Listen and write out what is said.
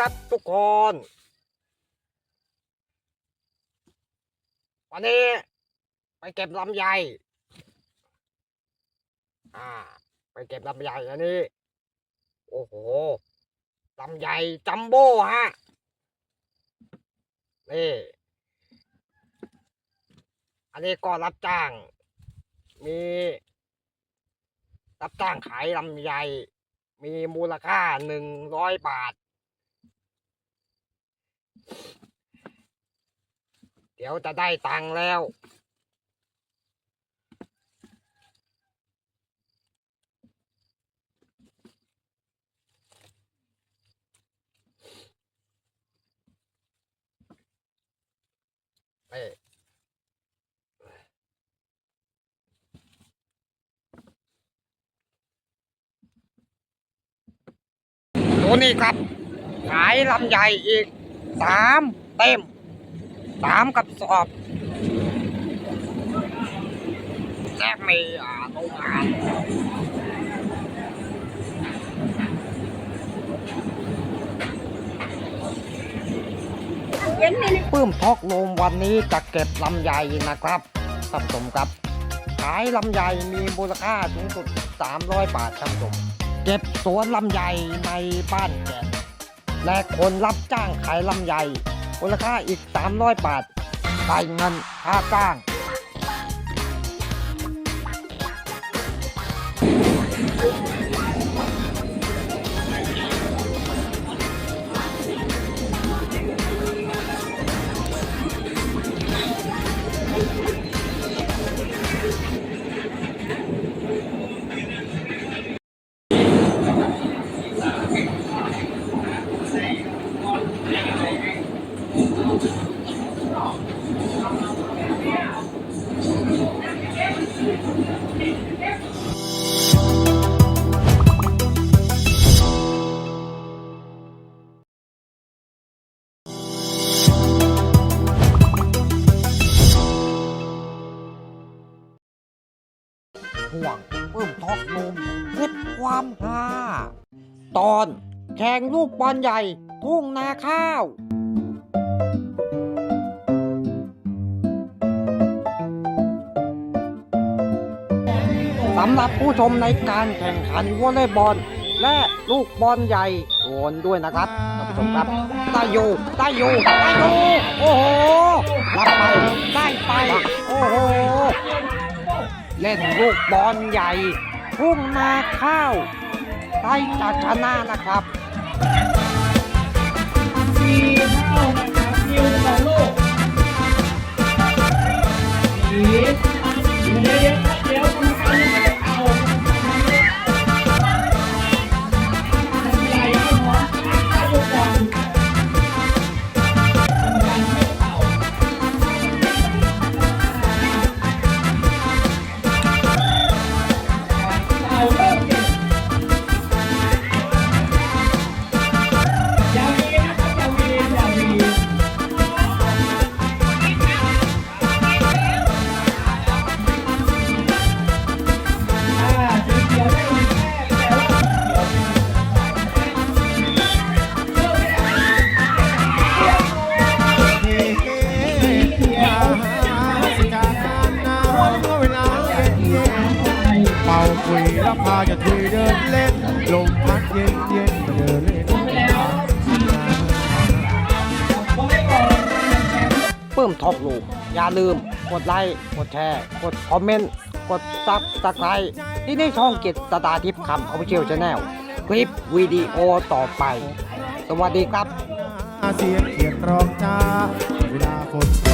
ครับทุกคน วันนี้ไปเก็บลำไยอ่า ไปเก็บลำไยอันนี้ โอ้โหลำไยจัมโบ้ฮะ นี่ อันนี้ก็รับจ้าง มี รับจ้างขายลำไยมีมูลค่าหนึ่งร้อยบาท ดี๋ยวจะได้ตังค์แล้ว เอ้ยดูนี่ครับ ขายลำไยอีกสามเต็ม สามกับสอบแลกมีอ่าโรงานเย็นนี่ปื้มทอกลมวันนี้จะเก็บลำไยนะครับท่านผู้ชมครับ ขายลำไยมีมูลค่าสูงสุด 300 บาทท่านผู้ชมเก็บสวนลำไยในบ้านแก่นและคนรับจ้างขายลำไย มูลค่าอีก 300 บาทได้เงินค่าก้าง ห่วงปื้มทอกโลมเก็บความฮาตอนแข่งลูกบอลใหญ่ ทุ่งนาข้าว สำหรับผู้ชมในการแข่งขันวอลเลย์บอลและลูกบอลใหญ่โอนด้วยนะครับท่านผู้ชมครับได้อยู่ได้อยู่ได้อยู่โอ้โหรับไปได้ไปโอ้โหเล่นลูกบอลใหญ่พุ่งนาข้าวได้จากชนะนะครับสี่านะครับนิวของโลก เป่าคุยแล้วพาจะคุยเดินเล่น ลมพัดเย็นเย็นเดินเล่นเพิ่มท็อปลูกอย่าลืม กดไลค์กดแชร์ กดคอมเมนต์ กดซับสไครต์ที่ในช่องเกิจสตาร์ทิพย์คำออฟฟิเชียลชาแนลคลิปวิดีโอต่อไป สวัสดีครับ เสียงเขียนร้องจ้าเวลาฝนตก